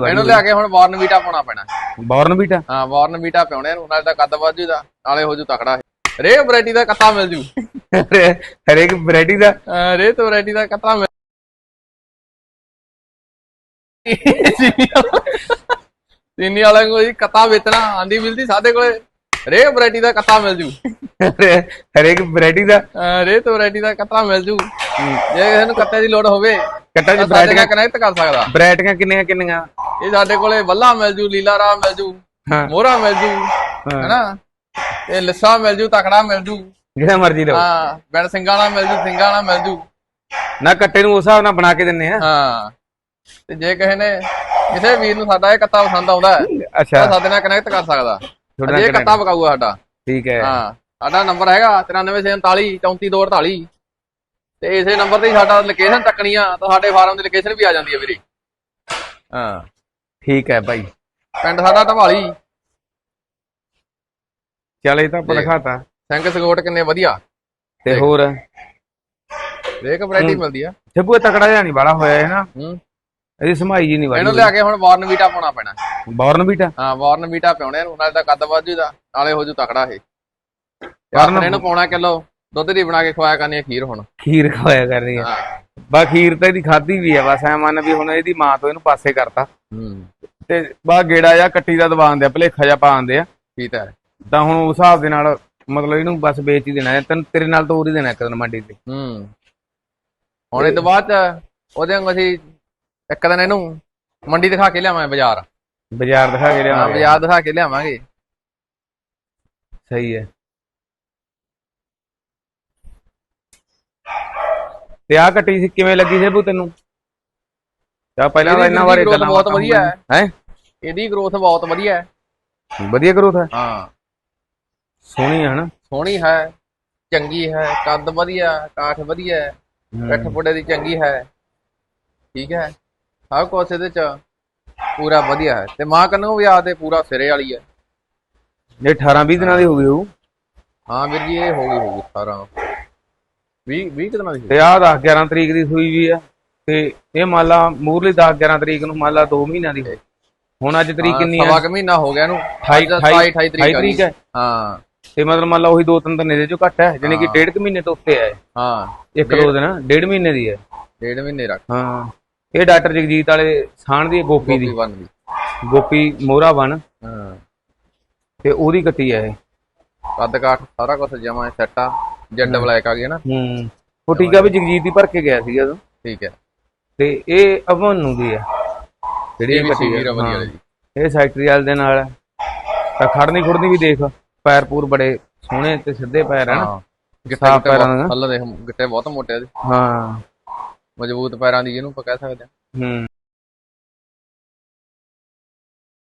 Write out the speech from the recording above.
ਇਹਨੂੰ ਲਿਆ ਕੇ ਹੁਣ ਵਾਰਨਵੀਟਾ ਪਾਉਣਾ ਪੈਣਾ। ਬੌਰਨਵੀਟਾ ਹਾਂ ਵਾਰਨਵੀਟਾ ਪਿਉਣੇ ਇਹਨੂੰ ਨਾਲੇ ਤਾਂ ਕੱਦ ਵਾਜੂ ਦਾ ਨਾਲੇ ਹੋ ਜੂ ਤਕੜਾ ਰੇ ਵੈਰਾਈਟੀ ਦਾ ਕੱਤਾ ਮਿਲ ਜੂ। ਹਰੇਕ ਵੈਰਾਈਟੀ ਦਾ? ਰੇ ਤੋਂ ਵੈਰਾਈਟੀ ਦਾ ਕੱਤਾ ਮਿਲ ਚੀਨੀ ਵਾਲਿਆਂ ਕੋਲ ਜੀ ਕੱਤਾ ਵੇਚਣਾ ਆਂਦੀ ਮਿਲਦੀ ਸਾਡੇ ਕੋਲੇ। ਰੇ ਵੈਰਾਈਟੀ ਦਾ ਕੱਤਾ ਮਿਲ ਜੂ। ਹਰੇਕ ਵੈਰਾਈਟੀ ਦਾ? ਰੇ ਤੋਂ ਵੈਰਾਈਟੀ ਦਾ ਕੱਤਾ ਮਿਲ ਜੂ। ਜੇ ਕਿਸੇ ਨੂੰ ਕੱਤੇ ਦੀ ਲੋੜ ਹੋਵੇ ਕੱਟਾ ਵੈਰਾਈਟੀਆਂ ਨਾਲ ਕਨੈਕਟ ਕਰ ਸਕਦਾ। ਵੈਰਾਈਟੀਆਂ ਕਿੰਨੀਆਂ ਕਿੰਨੀਆਂ? ਇਹ ਸਾਡੇ ਕੋਲੇ ਵੱਲਾ ਮਿਲ ਜੂ ਲੀਲਾ ਰਾਮ ਮਿਲ ਜੂ ਹਾਂ। ਮੋਹਰਾ ਮਿਲ ਜੂ ਹਾਂ। ਹੈਨਾ? ਇਹ ਲਿੱਸਾ ਮਿਲ ਜੂ ਤਕੜਾ ਮਿਲ ਜੂ। ਜਿਹੜਾ ਮਰਜ਼ੀ ਲਓ। ਹਾਂ ਬੈਣ ਸਿੰਘਾਂ ਵਾਲਾ ਮਿਲ ਜੂ ਸਿੰਘਾਂ ਵਾਲਾ ਮਿਲ ਜੂ। ਨਾ ਕੱਟੇ ਨੂੰ ਉਸ ਹਿਸਾਬ ਨਾਲ ਬਣਾ ਕੇ ਦਿੰਨੇ ਆ। ਹਾਂ। ਤੇ ਜੇ ਕਿਸੇ ਨੇ ਕਿਸੇ ਵੀਰ ਨੂੰ ਸਾਡਾ ਇਹ ਕੱਤਾ ਪਸੰਦ ਆਉਂਦਾ ਹੈ ਅੱਛਾ। ਤਾਂ ਸਾਡੇ ਨਾਲ ਕਨੈਕਟ ਕਰ ਸਕਦਾ। ਤੁਹਾਡੇ ਨਾਲ connect- ਕੱਤਾ ਪਕਾਊਗਾ ਸਾਡਾ। ਠੀਕ ਹੈ। ਹਾਂ ਸਾਡਾ ਨੰਬਰ ਹੈਗਾ 9349 34248 ਤੇ ਇਸੇ ਨੰਬਰ ਤੇ ਹੀ ਸਾਡਾ ਲੋਕੇਸ਼ਨ ਚੱਕਣੀ ਆ ਤਾਂ ਸਾਡੇ ਫਾਰਮ ਦੀ ਲੋਕੇਸ਼ਨ ਵੀ ਆ ਜਾਂਦੀ ਹੈ ਵੀਰੇ। ਹਾਂ। ਠੀਕ ਹੈ ਭਾਈ ਪਿੰਡ ਸਾਡਾ ਢਵਾਲੀ ਚੱਲ ਇਹ ਤਾਂ ਆਪਾਂ ਦੇਖ। ਦਿਖਾਤਾ। ਸਿੰਘ ਸਗੋਟ ਕਿੰਨੇ ਵਧੀਆ। ਤੇ ਦੇਖ। ਹੋਰ? ਰੇਕ ਵੈਰਾਈਟੀ। ਮਿਲਦੀ ਆ। ਛੱਬੂ ਤਕੜਾ ਜਿਹਾ ਨਹੀਂ ਹੋਇਆ ਹੈ ਨਾ। ਹੂੰ। ਇਹਦੀ ਸਮਾਈ ਜੀ ਨਹੀਂ ਇਹਨੂੰ ਵਾਲੀ ਲਿਆ ਕੇ ਹੁਣ ਵਾਰਨਵੀਟਾ ਪਾਉਣਾ ਪੈਣਾ। ਬੌਰਨਵੀਟਾ ਹਾਂ ਵਾਰਨਵੀਟਾ ਪਿਉਣੇ ਇਹਨੂੰ ਨਾਲੇ ਤਾਂ ਕੱਦ ਵਾਜੂ ਦਾ ਨਾਲੇ ਹੋ ਜੂ ਤਕੜਾ ਇਹ। ਵਾਰਨ- ਵਾਰਨ ਇਹਨੂੰ ਪਾਉਣਾ ਕਿਲੋ ਦੁੱਧ ਦੀ ਬਣਾ ਕੇ ਖਵਾਇਆ ਕਰਨੀ ਆ ਖੀਰ ਹੁਣ। ਖੀਰ ਖਵਾਇਆ ਕਰ ਰਹੀ ਹੈ। ਹਾਂ ਬਾ ਖੀਰ ਤਾਂ ਇਹਦੀ ਖਾਧੀ ਵੀ ਆ ਬਸ ਐ ਮੰਨ ਵੀ ਹੁਣ ਇਹਦੀ ਮਾਂ ਤੋਂ ਇਹਨੂੰ ਪਾਸੇ ਕਰਤਾ। ਹੂੰ। ਤੇ ਬਾ ਗੇੜਾ ਜਾਂ ਕੱਟੀ ਦਾ ਦਵਾਉਂਦੇ ਆ ਭਲੇਖਾ ਜਾਂ ਪਾਉਂਦੇ ਆ ਠੀਕ ਹੈ ਤਾਂ ਹੁਣ ਉਸ ਹਿਸਾਬ ਦੇ ਨਾਲ ਮਤਲਬ ਇਹਨੂੰ ਬਸ ਵੇਚ ਹੀ ਦੇਣਾ ਹੈ ਤੈਨੂੰ ਤੇਰੇ ਨਾਲ ਤੋਰ ਹੀ ਦੇਣਾ ਇੱਕ ਦਿਨ ਮੰਡੀ ਤੇ। ਹੂੰ। ਹੁਣ ਇਹ ਤੋਂ ਬਾਅਦ ਚ ਉਹਦੇ ਵਾਂਗੂ ਅਸੀਂ ਇੱਕ ਦਿਨ ਇਹਨੂੰ ਮੰਡੀ ਦਿਖਾ ਕੇ ਲਿਆਵਾਂਗੇ ਬਾਜ਼ਾਰ। ਬਾਜ਼ਾਰ ਦਿਖਾ ਕੇ ਹਾਂ ਲਿਆਵਾਂਗੇ ਬਾਜ਼ਾਰ ਦਿਖਾ ਕੇ ਲਿਆਵਾਂਗੇ। ਸਹੀ ਹੈ। ਤੇ ਆ ਕੱਟੀ ਸੀ ਕਿਵੇਂ ਲੱਗੀ ਸੇਬੂ ਤੈਨੂੰ? ਤਾਂ ਪਹਿਲਾਂ ਤਾਂ ਇਹਨਾਂ ਬਾਰੇ ਗੱਲਾਂ ਬਹੁਤ ਵਧੀਆ ਹੈ? ਹੈ। ਇਹਦੀ ਗਰੋਥ ਬਹੁਤ ਵਧੀਆ ਹੈ। ਵਧੀਆ ਗਰੋਥ ਹੈ? ਹਾਂ। ਸੋਹਣੀ ਹੈ ਹਨਾ? ਸੋਹਣੀ ਹੈ ਚੰਗੀ ਹੈ ਕੱਦ ਵਧੀਆ ਕਾਠ ਵਧੀਆ ਹੈ ਪਿੱਠ ਪੁੜੇ ਦੀ ਚੰਗੀ ਹੈ। ਠੀਕ ਹੈ। ਸਭ ਕੁਛ ਇਹਦੇ ਚ ਪੂਰਾ ਵਧੀਆ ਹੈ। ਤੇ ਮਾਂ ਕੰਨੋਂ ਵੀ ਆਦੇ ਪੂਰਾ ਸਿਰੇ ਵਾਲੀ ਹੈ। ਇਹ 18 20 ਦਿਨਾਂ ਦੀ ਹੋ ਗਈ ਉਹ ਹਾਂ ਵੀਰ ਜੀ ਇਹ ਹੋ ਗਈ ਹੋ ਗਈ 18 20 20 ਕਿਤਨਾ ਦੀ? ਤੇ ਆਹ 10 11 ਤਰੀਕ ਦੀ ਸੂਈ ਵੀ ਆ ਤੇ ਇਹ ਮੰਨ ਲਾ ਮੂਰਲੀ 10 11 ਤਰੀਕ ਨੂੰ ਮੰਨ ਲਾ 2 ਮਹੀਨਿਆਂ ਦੀ ਹੋਈ। ਹੁਣ ਅੱਜ ਤਰੀਕ ਹਾਂ, ਕਿੰਨੀ ਸਵਾ ਹੈ ਕੁ ਮਹੀਨਾ ਹੋ ਗਿਆ ਇਹਨੂੰ। 28 ਅੱਜ 27 28 28 ਤਰੀਕ ਆ ਤਰੀਕ ਗਈ। ਹੈ। ਹਾਂ। ਤੇ ਮਤਲਬ ਮੰਨ ਲਾ ਉਹੀ 2-3 ਦਿਨ ਦੇ ਚੋਂ ਘੱਟ ਹੈ ਜਾਨੀ ਕਿ ਹਾਂ। ਡੇਢ ਕੁ ਮਹੀਨੇ ਤੋਂ ਉੱਤੇ ਹੈ। ਹਾਂ। ਇੱਕ ਦੋ ਦਿਨ ਡੇਢ ਮਹੀਨੇ ਦੀ ਹੈ। ਡੇਢ ਮਹੀਨੇ ਰੱਖ। ਹਾਂ। ਇਹ ਡਾਕਟਰ ਜਗਜੀਤ ਵਾਲੇ ਸਾਣ ਦੀ ਹੈ, ਗੋਪੀ ਦੀ। ਗੋਪੀ ਬਣ ਗਈ ਗੋਪੀ ਮੋਹਰਾ ਬਣ ਹਾਂ। ਤੇ ਉਹਦੀ ਕੱਟੀ ਹੈ ਇਹ। ਕੱਦ ਕਾਠ ਸਾਰਾ ਕੁਝ ਜਮਾ ਸੈੱਟ ਆ ਜੈਡ ਬਲੈਕ ਆ ਗਈ ਨਾ। ਹੂੰ। ਉਹ ਟੀਕਾ ਵੀ ਜਗਜੀਤ ਦੀ ਭਰ ਕੇ ਗਿਆ ਸੀਗਾ ਉਦੋਂ। ਠੀਕ ਹੈ। ਤੇ ਇਹ ਅਮਨ ਨੂੰ ਦੀ ਹੈ ਜਿਹੜੀ ਇਹ ਵੀ ਕੱਟੀ ਸੀਗੀ ਹੈ ਰਮਨ। ਵਾਲੀ। ਇਹ ਸੈਕਟਰੀ ਵਾਲੇ ਦੇ ਨਾਲ ਹੈ ਤਾਂ ਖੜਨੀ ਖੁੜਨੀ ਵੀ ਦੇਖ ਪੈਰ ਪੂਰ ਬੜੇ ਸੋਹਣੇ ਤੇ ਸਿੱਧੇ ਪੈਰ ਹਨ ਹਾਂ ਗਿੱਟੇ ਸਾਫ਼ ਪੈਰਾਂ ਬਹੁਤ- ਦਾ। ਥੱਲੇ ਦੇਖ ਗਿੱਟੇ ਬਹੁਤ ਮੋਟੇ ਆ ਇਹਦੇ ਹਾਂ। ਮਜ਼ਬੂਤ ਪੈਰਾਂ ਦੀ ਜਿਹਨੂੰ ਆਪਾਂ ਕਹਿ ਸਕਦੇ ਹਾਂ। ਹੂੰ।